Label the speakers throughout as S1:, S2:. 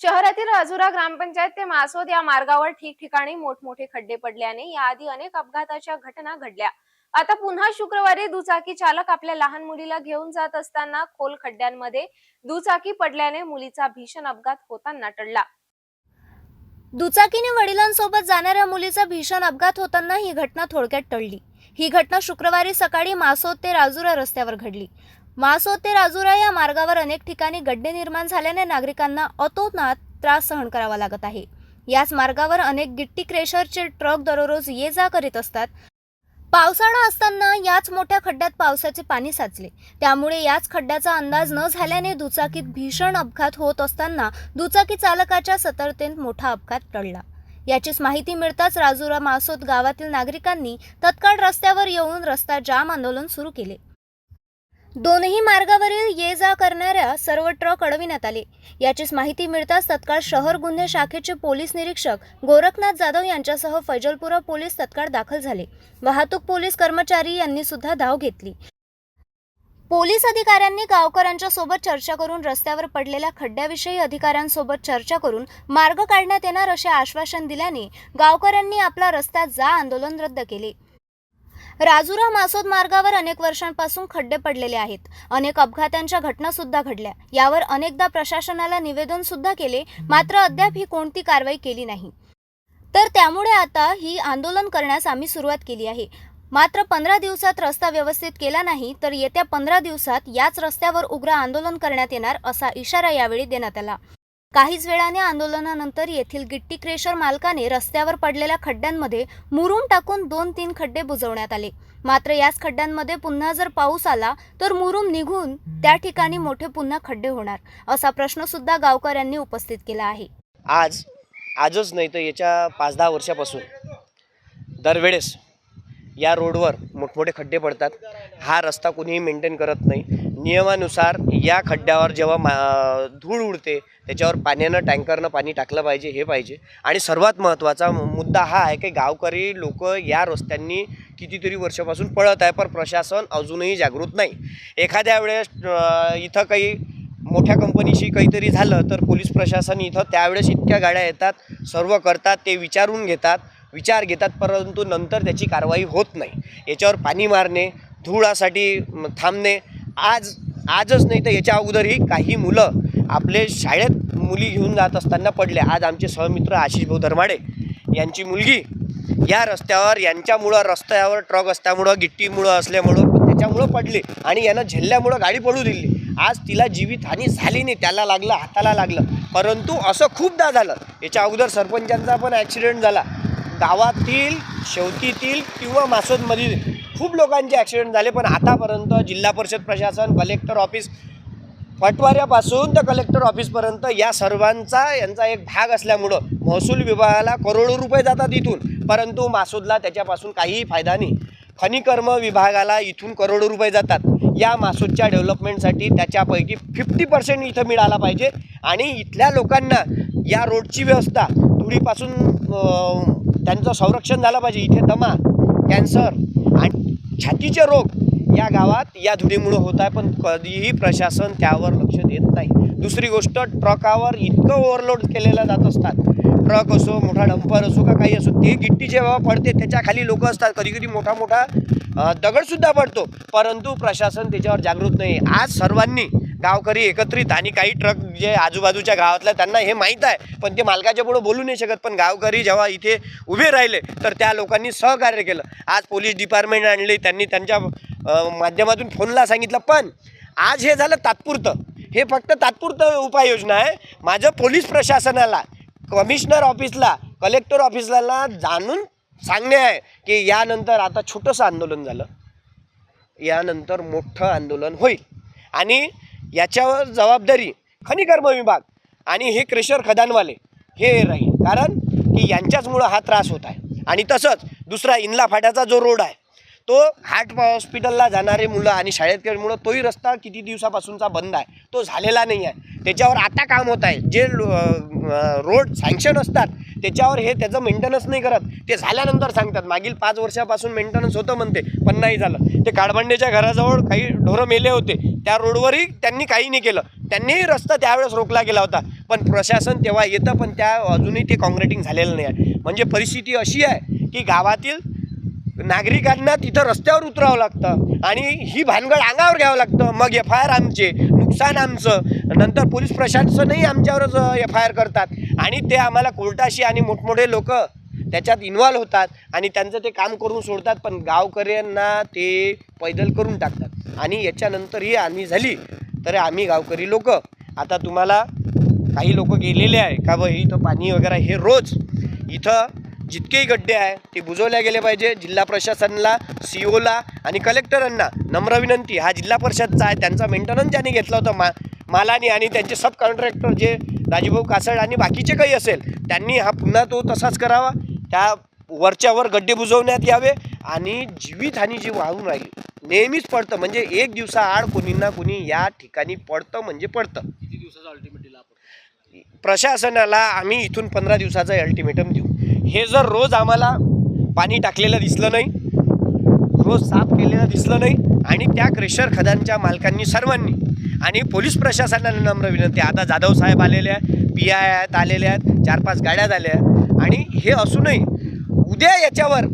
S1: शहरातील राजुरा ग्रामपंचायत ते मासोद या मार्गावर ठिकठिकाणी मोठमोठे खड्डे पडल्याने याआधी अनेक अपघाताच्या घटना घडल्या. आता पुन्हा शुक्रवारी दुचाकी चालक आपल्या लहान मुलीला घेऊन जात असताना खोल खड्ड्यांमध्ये दुचाकी पडल्याने मुलीचा भीषण अपघात होताना टळला.
S2: दुचाकीने वडिलांसोबत जाणाऱ्या मुलीचा भीषण अपघात होताना ही घटना थोडक्यात टळली. ही घटना शुक्रवारी सकाळी मासोद ते राजुरा रस्त्यावर घडली. मासोद ते राजुरा या मार्गावर अनेक ठिकाणी गड्डे निर्माण झाल्याने नागरिकांना अतोनात त्रास सहन करावा लागत आहे. याच मार्गावर अनेक गिट्टी क्रेशरचे ट्रक दररोज ये जा करीत असतात. पावसाळा असताना याच मोठ्या खड्ड्यात पावसाचे पाणी साचले. त्यामुळे याच खड्ड्याचा अंदाज न झाल्याने दुचाकीत भीषण अपघात होत असताना दुचाकी चालकाच्या सतर्कतेत मोठा अपघात टळला. याचीच माहिती मिळताच राजुरा मासोद गावातील नागरिकांनी तत्काळ रस्त्यावर येऊन रस्ता जाम आंदोलन सुरू केले. दोनही मार्गावरील ये जा करणाऱ्या सर्व ट्रक अडविण्यात आले. याचीच माहिती मिळताच तत्काळ शहर गुन्हे शाखेचे पोलीस निरीक्षक गोरखनाथ जाधव यांच्यासह फैजलपुरा पोलीस तत्काळ दाखल झाले. वाहतूक पोलीस कर्मचारी यांनी सुद्धा धाव घेतली. पोलीस अधिकाऱ्यांनी गावकऱ्यांच्या सोबत चर्चा करून रस्त्यावर पडलेल्या खड्ड्याविषयी अधिकाऱ्यांसोबत चर्चा करून मार्ग काढण्यात येणार असे आश्वासन दिल्याने गावकऱ्यांनी आपला रस्ता जा आंदोलन रद्द केले. राजुरा मासोद मार्गावर अनेक वर्षांपासून खड्डे पडलेले आहेत. अनेक अपघातांच्या घटना सुद्धा घडल्या. यावर अनेकदा प्रशासनाला निवेदन सुद्धा केले मात्र अद्याप ही कोणती कारवाई केली नाही. तर त्यामुळे आता ही आंदोलन करण्यास आम्ही सुरुवात केली आहे. मात्र पंधरा दिवसात रस्ता व्यवस्थित केला नाही तर येत्या पंधरा दिवसात याच रस्त्यावर उग्र आंदोलन करण्यात येणार असा इशारा यावेळी देण्यात आला. काहीच वेळाने आंदोलनानंतर येथील गिट्टी क्रेशर मालकाने रस्त्यावर पडलेल्या खड्ड्यांमध्ये मुरून टाकून दोन तीन खड्डे बुजवण्यात आले. मात्र याच खड्ड्यांमध्ये पुन्हा जर पाऊस आला तर मुरुम निघून त्या ठिकाणी मोठे पुन्हा खड्डे होणार असा प्रश्न सुद्धा गावकऱ्यांनी उपस्थित केला आहे.
S3: आज आजच नाही तर याच्या पाच दहा वर्षापासून दरवेळेस या रोडवर मोठमोठे खड्डे पडतात. हा रस्ता कोणीही मेंटेन करत नाही. नियमानुसार या खड्ड्यावर जेव्हा मा धूळ उडते त्याच्यावर पाण्यानं टँकरनं पाणी टाकलं पाहिजे हे पाहिजे. आणि सर्वात महत्त्वाचा मुद्दा हा आहे की गावकरी लोक या रस्त्यांनी कितीतरी वर्षापासून पळत आहे पण प्रशासन अजूनही जागृत नाही. एखाद्या वेळेस इथं काही मोठ्या कंपनीशी काहीतरी झालं तर पोलीस प्रशासन इथं त्यावेळेस इतक्या गाड्या येतात सर्व करतात ते विचारून घेतात. विचार घेतात परंतु नंतर त्याची कारवाई होत नाही. याच्यावर पाणी मारणे धुळासाठी थांबणे आज आजच नाही तर याच्या अगोदरही काही मुलं आपले शाळेत मुली घेऊन जात असताना पडले. आज आमचे सहमित्र आशिष भाऊ धर्माडे यांची मुलगी या रस्त्यावर यांच्यामुळं रस्त्यावर ट्रक असल्यामुळं गिट्टीमुळं असल्यामुळं त्याच्यामुळं पडली आणि यानं झेलल्यामुळं गाडी पडू दिली. आज तिला जीवितहानी झाली नाही त्याला लागलं हाताला लागलं. परंतु असं खूपदा झालं. याच्या अगोदर सरपंचांचा पण ॲक्सिडेंट झाला. गावातील शेवटीतील किंवा मासोदमधील खूप लोकांचे ॲक्सिडेंट झाले पण आतापर्यंत जिल्हा परिषद प्रशासन कलेक्टर ऑफिस पटवाऱ्यापासून तर कलेक्टर ऑफिसपर्यंत या सर्वांचा यांचा एक भाग असल्यामुळं महसूल विभागाला करोडो रुपये जातात इथून. परंतु मासूदला त्याच्यापासून काहीही फायदा नाही. खनिकर्म विभागाला इथून करोडो रुपये जातात. या मासूदच्या डेव्हलपमेंटसाठी त्याच्यापैकी फिफ्टी पर्सेंट इथं मिळाला पाहिजे. आणि इथल्या लोकांना या रोडची व्यवस्था धुळीपासून त्यांचं संरक्षण झालं पाहिजे. इथे दमा कॅन्सर आणि छातीचे रोग या गावात या धुळीमुळं होत आहे. पण कधीही प्रशासन त्यावर लक्ष देत नाही. दुसरी गोष्ट ट्रकावर इतकं ओव्हरलोड केलेलं जात असतात. ट्रक असो मोठा डंपर असो का काही असो ते गिट्टी जेव्हा पडते त्याच्याखाली लोक असतात. कधी कधी मोठा मोठा दगडसुद्धा पडतो. परंतु प्रशासन त्याच्यावर जागृत नाही आज सर्वांनी गावकरी एकत्रित आणि काही ट्रक जे आजूबाजूच्या गावातल्या त्यांना हे माहीत आहे पण ते मालकाच्या पुढं बोलू नाही शकत. पण गावकरी जेव्हा इथे उभे राहिले तर त्या लोकांनी सहकार्य केलं. आज पोलीस डिपार्टमेंट आणले त्यांनी त्यांच्या माध्यमातून फोनला सांगितलं. पण आज हे झालं तात्पुरतं. हे फक्त तात्पुरतं उपाययोजना आहे. माझं पोलीस प्रशासनाला कमिशनर ऑफिसला कलेक्टर ऑफिसला जाणून सांगणे आहे की यानंतर आता छोटंसं आंदोलन झालं. यानंतर मोठं आंदोलन होईल. आणि याच्यावर जबाबदारी खनिकर्म विभाग आणि हे क्रेशर खदानवाले हे राहील. कारण की यांच्याचमुळं हा त्रास होत आहे. आणि तसंच दुसरा इनला फाट्याचा जो रोड आहे तो हार्ट हॉस्पिटलला जाणारे मुलं आणि शाळेत मुलं तोही रस्ता किती दिवसापासूनचा बंद आहे. तो झालेला नाही आहे. त्याच्यावर आता काम होत आहे. जे रोड सँक्शन असतात त्याच्यावर हे त्याचं मेंटेनन्स नाही करत. ते झाल्यानंतर सांगतात मागील पाच वर्षापासून मेंटेनन्स होतं म्हणते पण नाही झालं. ते काळबंडेच्या घराजवळ काही ढोरं मेले होते. त्या रोडवरही त्यांनी काही नाही केलं. त्यांनीही रस्ता त्यावेळेस रोखला गेला होता. पण प्रशासन तेव्हा येतं पण त्या अजूनही ते काँक्रिटिंग झालेलं नाही आहे. म्हणजे परिस्थिती अशी आहे की गावातील नागरिकांना तिथं रस्त्यावर उतरावं लागतं. आणि ही भानगड अंगावर घ्यावं लागतं. मग एफ आय आर आमचे नुकसान आमचं. नंतर पोलीस प्रशासनही आमच्यावरच एफ आय आर करतात. आणि ते आम्हाला कोर्टाशी आणि मोठमोठे लोक त्याच्यात इन्व्हॉल्व होतात. आणि त्यांचं ते काम करून सोडतात पण गावकऱ्यांना ते पैदल करून टाकतात. आणि याच्यानंतरही आम्ही झाली तर आम्ही गावकरी लोक. आता तुम्हाला काही लोक गेलेले आहे का बा? इथं पाणी वगैरे हे रोज. इथं जितकेही गड्डे आहे ते बुजवल्या गेले पाहिजे. जिल्हा प्रशासनाला सी ओला आणि कलेक्टरांना नम्र विनंती. हा जिल्हा परिषदचा आहे त्यांचा मेंटेनन्स ज्यांनी घेतला होता मा मालानी आणि त्यांचे सब कॉन्ट्रॅक्टर जे राजीभाऊ कासड आणि बाकीचे काही असेल त्यांनी हा पुन्हा तो तसाच करावा. त्या वरच्यावर गड्डे बुजवण्यात यावे आणि जीवितहानी जी वाहून राहिली. नेहमीच पडतं म्हणजे एक दिवसा आड कोणी ना कोणी या ठिकाणी पडतं म्हणजे पडतं.
S4: किती दिवसाचा अल्टिमेट
S3: प्रशासनाला आम्ही इथून पंधरा दिवसाचं अल्टिमेटम देऊ. हे जर रोज आम्हाला पाणी टाकलेलं दिसलं नाही रोज साफ केलेलं दिसलं नाही आणि त्या क्रेशर खदानच्या मालकांनी सर्वांनी आणि पोलीस प्रशासनाला नम्र विनंती आता जाधव साहेब आलेले आहे पी आय आहेत आलेले आहेत चार पाच गाड्या झाल्या आहेत. आणि हे असूनही उद्या याच्यावर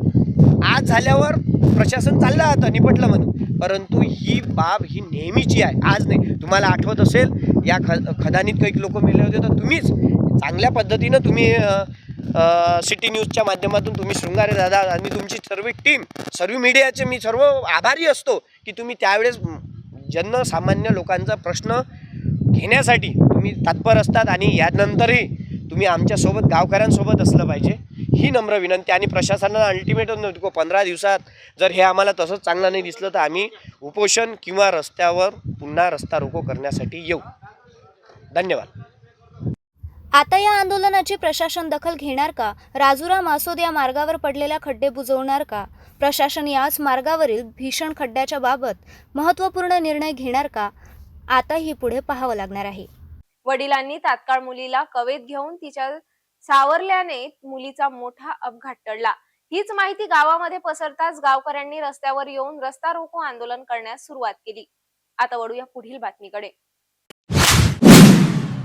S3: आज झाल्यावर प्रशासन चाललं जातं निपटलं म्हणून. परंतु ही बाब ही नेहमीची आहे आज नाही. तुम्हाला आठवत असेल या ख खदानीत काही लोक मेले होते तर तुम्हीच चांगल्या पद्धतीनं तुम्ही सिटी न्यूजच्या माध्यमातून तुम्ही शृंगारे दादा आणि तुमची सर्व टीम सर्व मीडियाचे मी सर्व आभारी असतो की तुम्ही त्यावेळेस जनसामान्य लोकांचा प्रश्न घेण्यासाठी तुम्ही तत्पर असतात आणि यानंतरही तुम्ही आमच्यासोबत गावकऱ्यांसोबत असलं पाहिजे. ही नम्र विनंती आणि प्रशासनाला अल्टिमेट नव्हतो पंधरा दिवसात जर हे आम्हाला तसंच चांगलं नाही दिसलं तर आम्ही उपोषण किंवा रस्त्यावर पुन्हा रस्ता रोको करण्यासाठी येऊ. धन्यवाद.
S2: आता या आंदोलनाची प्रशासन दखल घेणार का? राजुरा मासोद या मार्गावर पडलेल्या खड्डे बुजवणार का? प्रशासन याच मार्गावरील भीषण खड्ड्याच्या बाबत महत्त्वपूर्ण निर्णय घेणार का? आताही पुढे पाहावं लागणार आहे.
S1: वडिलांनी तात्काळ मुलीला कवेत घेऊन तिच्या सावरल्याने मुलीचा मोठा अपघात टळला. हीच माहिती गावामध्ये पसरताच गावकऱ्यांनी रस्त्यावर येऊन रस्ता रोको आंदोलन करण्यास सुरुवात केली. आता वळूया पुढील बातमीकडे.